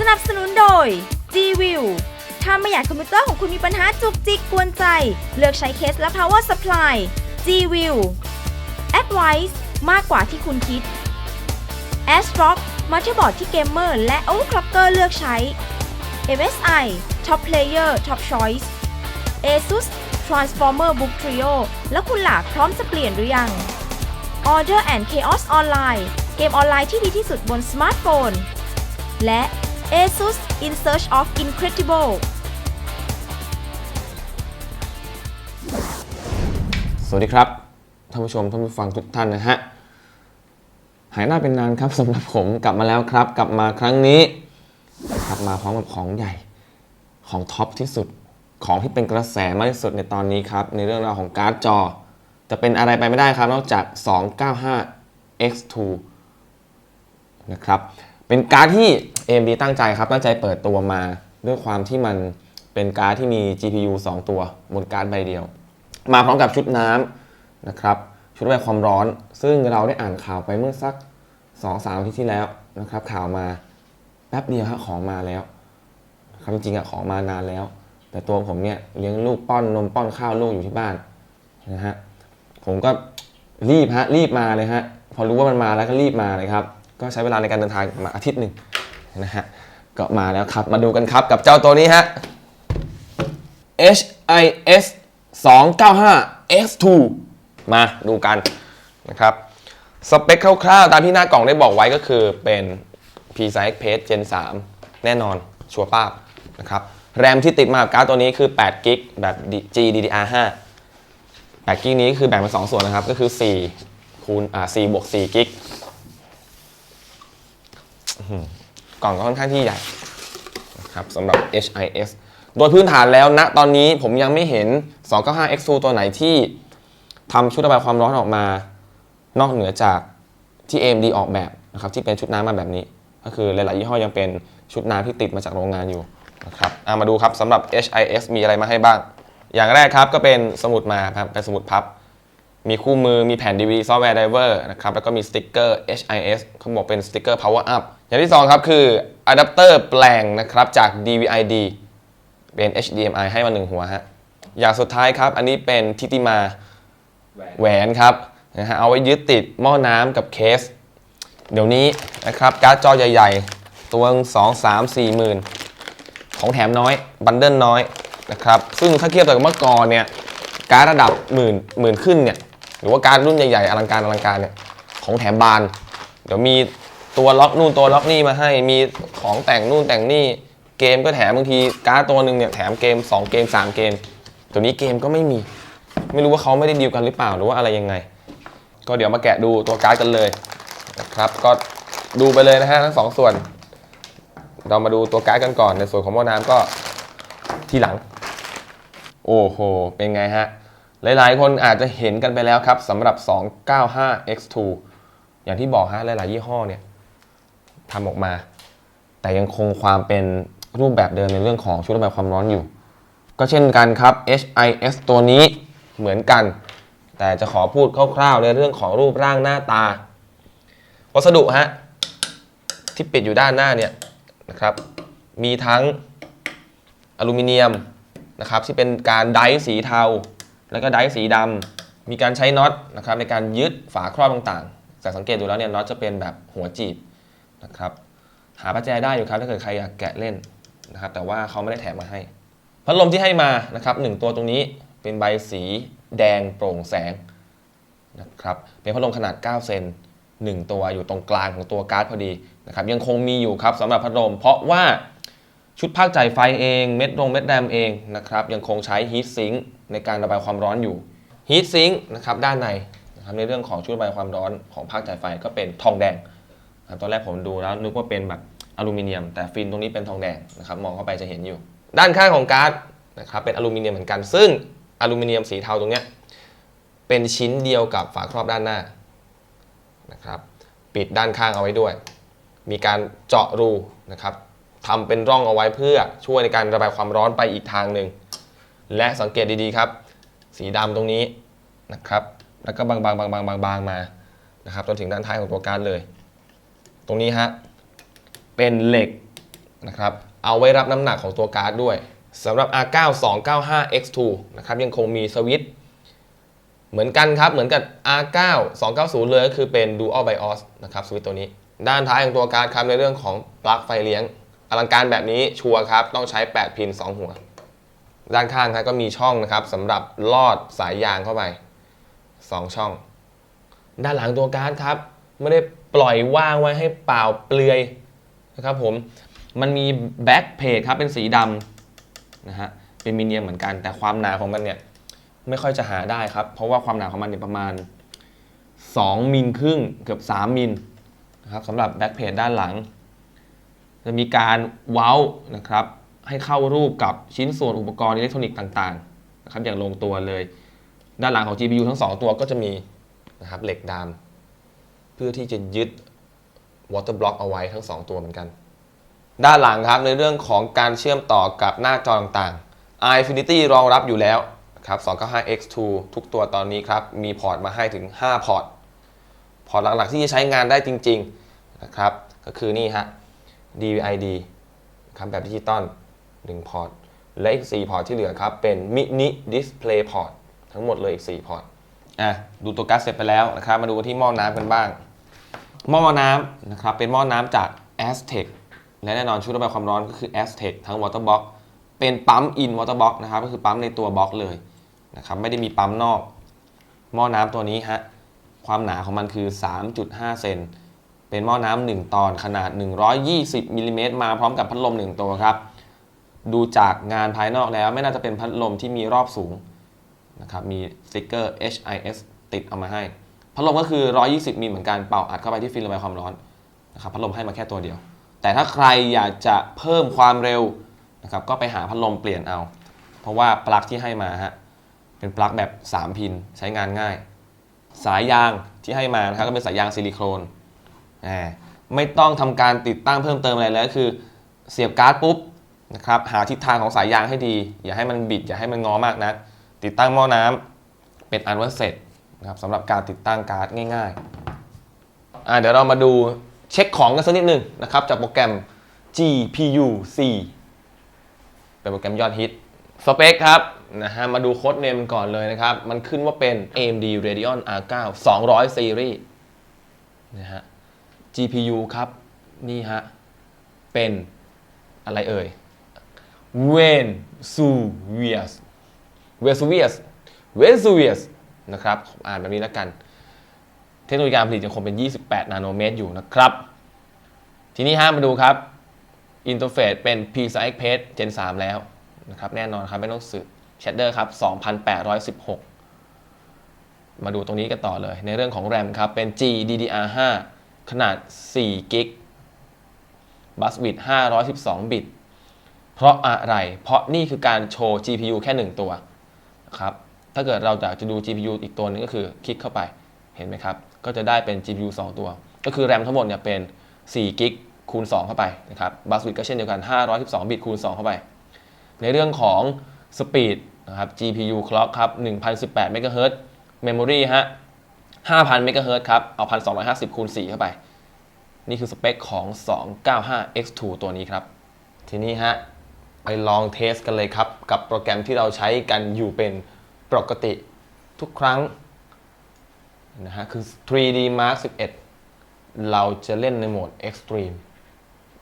สนับสนุนโดย G-View ถ้าไม่อยากคอมพิวเตอร์ของคุณมีปัญหาจุกจิกกวนใจ เลือกใช้เคสและ power supply G-View Advice มากกว่าที่คุณคิด ASRock มาเตอร์บอร์ดที่เกมเมอร์และ overclocker เลือกใช้ MSI Top Player Top Choice ASUS Transformer Book Trio แล้วคุณหลากพร้อมจะเปลี่ยนหรือยัง Order and Chaos Online เกมออนไลน์ที่ดีที่สุดบนสมาร์ทโฟน และ ASUS In Search of Incredible สวัสดีครับท่านผู้ชมท่านผู้ฟังทุกท่านนะฮะ หายหน้าเป็นนานครับสำหรับผมกลับมาแล้วครับ กลับมาครั้งนี้ครับมาพร้อมกับของใหญ่ของท็อปที่สุดของที่เป็นกระแสมากที่สุดในตอนนี้ครับ ในเรื่องราวของการ์ดจอ จะเป็นอะไรไปไม่ได้ครับ นอกจาก 295 X2 นะครับ เป็นการ์ดที่ AMD ตั้งใจครับ ตั้งใจเปิดตัวมาด้วยความที่มันเป็นการ์ดที่มี GPU 2 ตัวบนการ์ดใบเดียว มาพร้อมกับชุดน้ำนะครับ ชุดระบายความร้อน ซึ่งเราได้อ่านข่าวไปเมื่อสัก 2-3สามอาทิตย์ที่แล้วนะครับข่าวมาแป๊บเดียวฮะของมาแล้วครับจริงๆอะของมานานแล้ว แต่ตัวผมเนี่ยเลี้ยงลูกป้อนนมป้อนข้าวลูกอยู่ที่บ้านนะฮะผมก็รีบฮะรีบมาเลยฮะพอรู้ว่ามันมาแล้วก็รีบมาเลยครับ ก็ใช้เวลาในการเดินทางมาอาทิตย์หนึ่ง นะฮะก็มาแล้วครับ มาดูกันครับกับเจ้าตัวนี้ฮะ HIS 295 X2 มาดูกันนะครับ สเปคคร่าวๆ ตามที่หน้ากล่องได้บอกไว้ก็คือเป็น PCI Express Gen 3 แน่นอน ชัวร์ป้าบนะครับแรมที่ติดมากับการ์ดตัวนี้คือ8กิกแบบ GDDR5 8กิกนี้คือแบ่งเป็น2ส่วนนะครับ ก็คือ4คูณอ่า4บวก4กิก กล่องก็ค่อนข้างที่ใหญ่นะครับสำหรับ HIS โดยพื้นฐานแล้วณตอนนี้ผมยังไม่เห็น 295X2 ตัวไหนที่ทำชุดระบายความร้อนออกมา นอกเหนือจากที่ AMD ออกแบบนะครับที่เป็นชุดน้ำมาแบบนี้ ก็คือหลาย ๆ ยี่ห้อยังเป็นชุดน้ำที่ติดมาจากโรงงานอยู่นะครับามาดูครับสำหรับ HIS มีอะไรมาให้บ้าง อย่างแรกครับก็เป็นสมุดมาครับเป็นสมุดพับ มีคู่มือมีแผ่น DVD Software Driver นะครับแล้วก็มีสติ๊กเกอร์ HIS เขาบอกเป็นสติ๊กเกอร์ Power Up อย่างที่ 2 ครับ คืออะแดปเตอร์แปลงนะครับจาก DVI-D เป็น HDMI ให้มา1หัวฮะอย่างสุดท้ายครับ อันนี้เป็นทิติมาแหวนครับนะฮะเอาไว้ยึดติดหม้อน้ำกับเคส เดี๋ยวนี้นะครับการ์ดจอใหญ่ ๆ ตัว2 3 4หมื่นของแถมน้อย บันเดิลน้อยนะครับซึ่งถ้าเทียบกับเมื่อก่อนเนี่ยการดระดับหมื่นหมื่นขึ้นเนี่ยหรือว่าการดรุ่นใหญ่ๆ อลังการอลังการเนี่ยของแถมบาน เดี๋ยวมี ตัวล็อกนู่นตัวล็อกนี่มาให้ มีของแต่งนู่นแต่งนี่ เกมก็แถมบางทีการ์ดตัวหนึ่งเนี่ยแถมเกม 2 เกม 3 เกม ตัวนี้เกมก็ไม่มี ไม่รู้ว่าเขาไม่ได้ดีลกันหรือเปล่าหรือว่าอะไรยังไง ก็เดี๋ยวมาแกะดูตัวการ์ดกันเลยนะครับก็ดูไปเลยนะฮะทั้งสองส่วน เรามาดูตัวการ์ดกันก่อนในส่วนของหม้อน้ำก็ที่หลัง โอ้โห เป็นไงฮะ หลายๆ คนอาจจะเห็นกันไปแล้วครับสำหรับ 295X2 อย่างที่บอกฮะหลายๆ ยี่ห้อเนี่ย ทำออกมา แต่ยังคงความเป็นรูปแบบเดิมในเรื่องของชุดระบายความร้อนอยู่ ก็เช่นกันครับ HIS ตัวนี้เหมือนกัน แต่จะขอพูดคร่าวๆในเรื่องของรูปร่างหน้าตา วัสดุฮะที่ปิดอยู่ด้านหน้าเนี่ยนะครับ มีทั้งอลูมิเนียมนะครับที่เป็นการไดส์สีเทา แล้วก็ไดส์สีดำมีการใช้น็อตนะครับในการยึดฝาครอบต่างๆแต่สังเกตดูแล้วเนี่ยน็อตจะเป็นแบบหัวจีบ นะครับหาประแจได้อยู่ครับถ้าเกิดใครอยากแกะเล่นนะครับแต่ว่าเขาไม่ได้แถมมาให้ พัดลมที่ให้มานะครับหนึ่งตัวตรงนี้เป็นใบสีแดงโปร่งแสงนะครับเป็นพัดลมขนาด 9 เซน1 ตัวอยู่ตรงกลางของตัวการ์ดพอดีนะครับยังคงมีอยู่ครับสำหรับพัดลม เพราะว่าชุดภาคจ่ายไฟเองเม็ดลงเม็ดแรมเองนะครับยังคงใช้ฮีทซิงค์ในการระบายความร้อนอยู่ฮีทซิงค์นะครับด้านในนะครับในเรื่องของชุดระบายความร้อนของภาคจ่ายไฟก็เป็นทองแดง ตอนแรกผมดูแล้วนึกว่าเป็นแบบอลูมิเนียม แต่ฟินตรงนี้เป็นทองแดงนะครับมองเข้าไปจะเห็นอยู่ ด้านข้างของการ์ดนะครับเป็นอลูมิเนียมเหมือนกัน ซึ่งอลูมิเนียมสีเทาตรงเนี้ยเป็นชิ้นเดียวกับฝาครอบด้านหน้านะครับปิดด้านข้างเอาไว้ด้วย มีการเจาะรูนะครับทำเป็นร่องเอาไว้เพื่อช่วยในการระบายความร้อนไปอีกทางหนึ่งและสังเกตดีๆครับ สีดำตรงนี้นะครับ แล้วก็บางๆบางๆบางๆๆมานะครับจนถึงด้านท้ายของตัวการ์ดเลย รงนี้ฮะ เป็นเหล็กนะครับ เอาไว้รับน้ำหนักของตัวการ์ดด้วยสำหรับ R9 295 X2 นะครับ ยังคงมีสวิตช์เหมือนกันครับ เหมือนกับ R9 290 เลยก็คือเป็น Dual BIOS นะครับสวิตช์ตัวนี้ ด้านท้ายของตัวการ์ดครับในเรื่องของปลั๊กไฟเลี้ยง อลังการแบบนี้ชัวร์ครับ ต้องใช้ 8 พิน 2 หัว ด้านข้างครับก็มีช่องนะครับสำหรับลอดสายยางเข้าไป 2 ช่อง ด้านหลังตัวการ์ดครับ ไม่ได้ ปล่อยว่างไว้ให้เปล่าเปลือยนะครับผมมันมีแบ็คเพจครับเป็นสีดำนะฮะเป็นมีเนียมเหมือนกัน แต่ความหนาของมันเนี่ยไม่ค่อยจะหาได้ครับ เพราะว่าความหนาของมันเนี่ยประมาณ 2 มิลครึ่งเกือบ 3 มิลนะครับสำหรับแบ็คเพจด้านหลัง จะมีการเว้านะครับให้เข้ารูปกับชิ้นส่วนอุปกรณ์อิเล็กทรอนิกส์ต่างๆนะครับอย่างลงตัวเลย ด้านหลังของ GPU ทั้ง 2 ตัวก็จะมีนะครับเหล็กดาม พื่อที่จะยึด water block เอาไว้ทั้ง 2 ตัวเหมือนกัน ด้านหลังครับในเรื่องของการเชื่อมต่อกับหน้าจอต่างๆ iFinity รองรับอยู่แล้วครับ 295X2 ทุกตัวตอนนี้ครับ มีพอร์ตมาให้ถึง 5 พอร์ต พอร์ตหลักๆ ที่จะใช้งานได้จริงๆนะครับ ก็คือนี่ฮะ DVI-D ครับแบบดิจิตอล1พอร์ต และอีก 4 พอร์ตที่เหลือครับ เป็น Mini Display Port ทั้งหมดเลยอีก 4 พอร์ต อะ ดูตัวก๊าซเสร็จไปแล้วนะครับ มาดูกันที่หม้อน้ำกันบ้าง หม้อน้ำนะครับเป็นหม้อน้ำจาก Aztec และแน่นอนชุดระบายความร้อนก็คือ Aztec ทั้ง Water Box เป็นปั๊ม in Water Box นะครับก็คือปั๊มในตัวบล็อกเลยนะครับไม่ได้มีปั๊มนอก หม้อน้ำตัวนี้ฮะความหนาของมันคือ 3.5 เซนเป็นหม้อน้ำหนึ่งตอนขนาด 120มิลลิเมตรมาพร้อมกับพัดลม 1 ตัวครับ ดูจากงานภายนอกแล้วไม่น่าจะเป็นพัดลมที่มีรอบสูงนะครับมีสติกเกอร์ HIS ติดเอามาให้ พัดลมก็คือ 120มิลเหมือนกันเป่าอัดเข้าไปที่ฟิล์มระบายความร้อนนะครับพัดลมให้มาแค่ตัวเดียว แต่ถ้าใครอยากจะเพิ่มความเร็วนะครับก็ไปหาพัดลมเปลี่ยนเอา เพราะว่าปลั๊กที่ให้มาฮะเป็นปลั๊กแบบ 3 พินใช้งานง่าย สายยางที่ให้มานะครับก็เป็นสายยางซิลิโคนอ่ไม่ต้องทำการติดตั้งเพิ่มเติมอะไรแล้วคือเสียบการ์ดปุ๊บนะครับหาทิศทางของสายยางให้ดี อย่าให้มันบิด อย่าให้มันงอมากนะติดตั้งหม้อน้ำเป็นอันว่าเสร็จ นะครับสำหรับการติดตั้งการ์ดง่ายๆอ่าเดี๋ยวเรามาดูเช็คของกันสักนิดหนึ่งนะครับจากโปรแกรม GPU C เป็นโปรแกรมยอดฮิตสเปคครับนะฮะมาดูโค้ดเนมก่อนเลยนะครับ มันขึ้นว่าเป็น AMD Radeon R9 200 Series นะฮะ GPU ครับ นี่ฮะ เป็นอะไรเอ่ย Vesuvius Vesuvius Vesuvius นะครับอ่านแบบนี้แล้วกัน เทคโนโลยีการผลิตยังคงเป็น 28 นาโนเมตรอยู่นะครับ ทีนี้ฮะมาดูครับอินเทอร์เฟซเป็น PCI Express Gen 3 แล้วนะครับแน่นอนครับไม่ต้องสืบ Shader ครับ 2,816 มาดูตรงนี้กันต่อเลย ในเรื่องของ RAM ครับ เป็น GDDR5 ขนาด4กิกบัสวิด512 บิต เพราะอะไร เพราะนี่คือการโชว์ GPU แค่ 1 ตัวนะครับ ถ้าเกิดเราอยากจะดู GPU อีกตัวหนึงก็คือคลิกเข้าไปเห็นไหมครับ ก็จะได้เป็น GPU 2 ตัว ก็คือ RAM ทั้งหมดเนี่ยเป็น4กิกคูณ 2 เข้าไปนะครับบัสวิดก็เช่นเดียวกัน 512 บิตคูณ 2 เข้าไป ในเรื่องของ Speed นะครับ GPU clock ครับ1018 MHz Memory ฮะ5,000 MHz ครับ เอา 1250 คูณ 4 เข้าไป นี่คือสเปคของ 295X2 ตัวนี้ครับ ทีนี้ฮะ ไปลองเทสกันเลยครับ กับโปรแกรมที่เราใช้กันอยู่เป็น ปกติทุกครั้งนะฮะคือ 3D Mark 11 เราจะเล่นในโหมด Extreme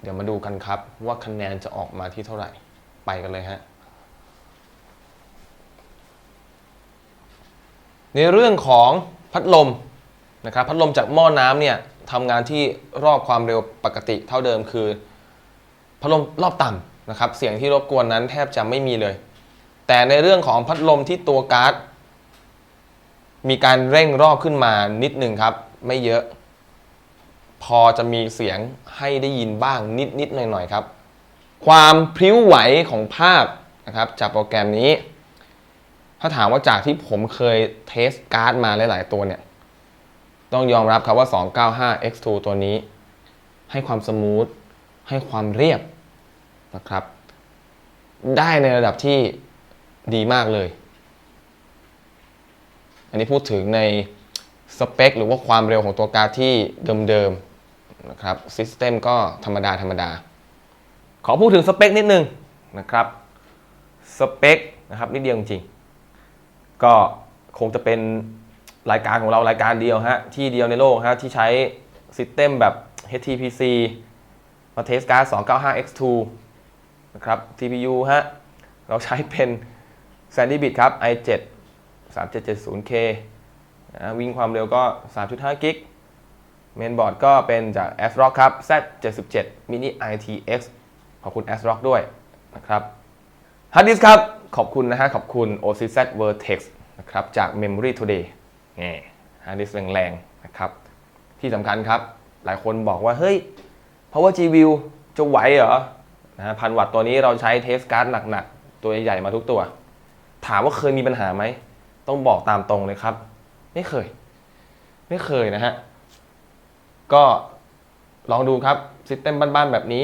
เดี๋ยวมาดูกันครับว่าคะแนนจะออกมาที่เท่าไหร่ ไปกันเลยฮะ ในเรื่องของพัดลมนะครับพัดลมจากหม้อน้ำเนี่ยทำงานที่รอบความเร็วปกติเท่าเดิมคือ พัดลมรอบต่ำนะครับ เสียงที่รบกวนนั้นแทบจะไม่มีเลย แต่ในเรื่องของพัดลมที่ตัวการ์ดมีการเร่งรอบขึ้นมานิดหนึ่งครับ ไม่เยอะ พอจะมีเสียงให้ได้ยินบ้างนิดๆหน่อยๆครับ ความพริ้วไหวของภาพนะครับจากโปรแกรมนี้ ถ้าถามว่าจากที่ผมเคยเทสการ์ดมาหลาย ๆ ตัวเนี่ย ต้องยอมรับครับว่า 295 X2 ตัวนี้ ให้ความสมูทให้ความเรียบนะครับ ได้ในระดับที่ ดีมากเลย อันนี้พูดถึงในสเปคหรือว่าความเร็วของตัวการ์ดที่เดิมๆนะครับซิสเต็มก็ธรรมดาธรรมดา ขอพูดถึงสเปคนิดนึงนะครับสเปคนะครับนิดเดียวจริงๆก็คงจะเป็นรายการของเรารายการเดียวฮะที่เดียวในโลกฮะที่ใช้ซิสเต็มแบบ HTPC มาเทสการ์ด 295X2 นะครับ TPU ฮะ เราใช้เป็น Sandy Bit ครับ i7 3770K นะวิ่งความเร็วก็ 3.5 กิก เมนบอร์ดก็เป็นจาก ASRock ครับ Z77 Mini ITX ขอบคุณ ASRock ด้วยนะครับฮาร์ดดิสครับ ขอบคุณนะฮะ ขอบคุณ OCZ Vertex นะครับ จาก Memory Today นี่ฮาร์ดดิสแรงๆ นะครับ ที่สำคัญครับ หลายคนบอกว่า เฮ้ย Power G View จะไหวเหรอนะฮะพันวัตต์ตัวนี้เราใช้เทสการ์ดหนักๆ ตัวใหญ่ๆ มาทุกตัว ถามว่าเคยมีปัญหาไหม ต้องบอกตามตรงเลยครับ ไม่เคย ไม่เคยนะฮะ ก็ลองดูครับซิสเต็มบ้านๆแบบนี้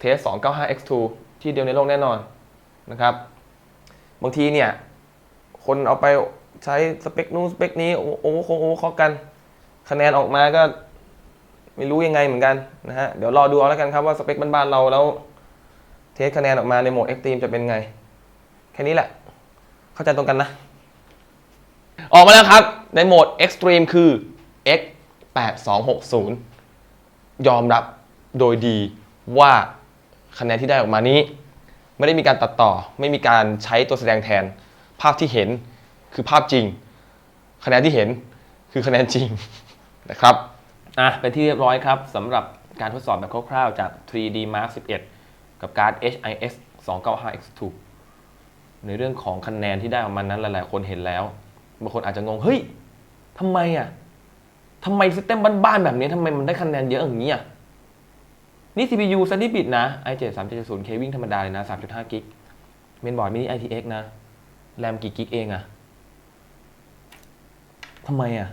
เทส 295x2 ที่เดียวในโลกแน่นอนนะครับ บางทีเนี่ย คนเอาไปใช้สเปคนู้นสเปคนี้โอโอโคงโอเคอกัน คะแนนออกมาก็ไม่รู้ยังไงเหมือนกันนะฮะ เดี๋ยวรอดูเอาแล้วกันครับว่าสเปคบ้านๆเราแล้ว เทสคะแนนออกมาในโหมด Extreme จะเป็นไง แค่นี้แหละ เข้าใจตรงกันนะ ออกมาแล้วครับ ในโหมด Extreme คือ X 8260 ยอมรับโดยดีว่าคะแนนที่ได้ออกมานี้ ไม่ได้มีการตัดต่อ ไม่มีการใช้ตัวแสดงแทน ภาพที่เห็นคือภาพจริง คะแนนที่เห็นคือคะแนนจริงนะครับอะเป็นที่เรียบร้อยครับสำหรับการทดสอบแบบคร่าวๆจาก 3D Mark 11 กับการ์ด HIS 295X2 ในเรื่องของคะแนนที่ได้ออกมานั้นหลาย ๆ คนเห็นแล้วบางคนอาจจะงงเฮ้ยทำไมอะทำไมซิสเต็มบ้านๆแบบนี้ทำไมมันได้คะแนนเยอะอย่างนี้อะนี่ CPU Sandy Bit นะ i7 3770K วิ่งธรรมดาเลยนะ 3.5 กิกเมนบอร์ดมินิ ITX นะ แรมกี่กิกเองอะทำไมอะ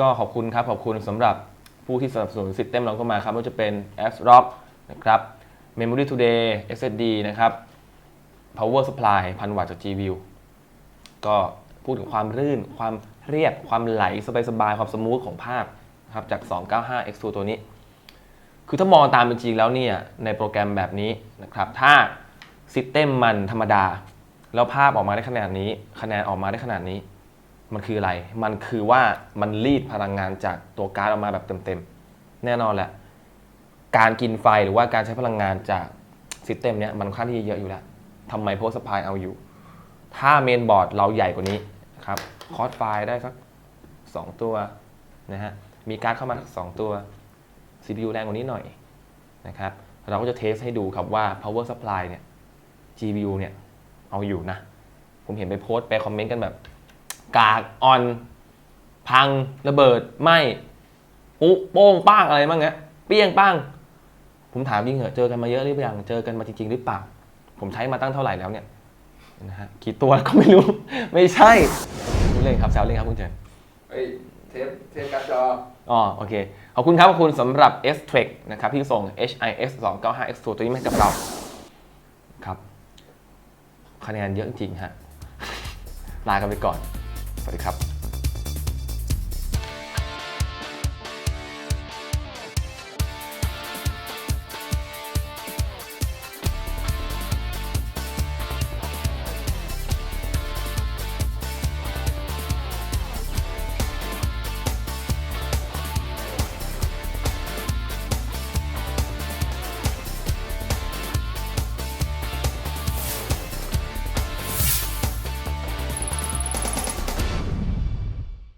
ก็ขอบคุณครับ ขอบคุณสำหรับผู้ที่สนับสนุนซิสเต็มเราเข้ามาครับไม่ว่าจะเป็น ASRock นะครับ Memory Today SSD นะครับ Power Supply พันวัตต์จาก G-View ก็พูดถึงความรื่น ความเรียบ ความไหลสบายๆ ความสมูทของภาพนะครับจาก 295X2 ตัวนี้ คือถ้ามองตามเป็นจริงแล้วเนี่ย ในโปรแกรมแบบนี้นะครับ ถ้าซิสเต็มมันธรรมดา แล้วภาพออกมาได้ขนาดนี้ คะแนนออกมาได้ขนาดนี้ มันคืออะไร มันคือว่ามันรีดพลังงานจากตัวการ์ดออกมาแบบเต็มๆ แน่นอนแหละ การกินไฟหรือว่าการใช้พลังงานจากซิสเต็มเนี้ยมันค่อนข้างที่จะเยอะอยู่แล้ว ทำไมโพสสปายเอาอยู่ ถ้าเมนบอร์ดเราใหญ่กว่านี้ครับคอร์สไฟได้สัก 2 ตัวนะฮะมีการเข้ามาสักสองตัว CPU แรงกว่านี้หน่อยนะครับเราก็จะเทสให้ดูครับว่า power supply เนี่ย GPU เนี่ย เอาอยู่นะ ผมเห็นไปโพสต์ไปคอมเมนต์กันแบบ กากออน พัง ระเบิดไหมปุ๊โป้งป้างอะไรบ้างเงี้ยเปี้ยงป้าง ผมถามจริงเหรอะเจอกันมาเยอะหรือยังเจอกันมาจริงๆหรือเปล่า ผมใช้มาตั้งเท่าไหร่แล้วเนี่ยนะฮะกี่ตัวก็ไม่รู้ ไม่ใช่พูดเล่นครับแซวเล่นครับคุณเจนเฮ้ยเทปเทปการ์ดจออ๋อโอเค ขอบคุณครับขอบคุณสำหรับ S t r e k นะครับที่ส่ง HIS 295 X2 ตัวนี้มาให้กับเราครับคะแนนเยอะจริงๆฮะลากันไปก่อน สวัสดีครับ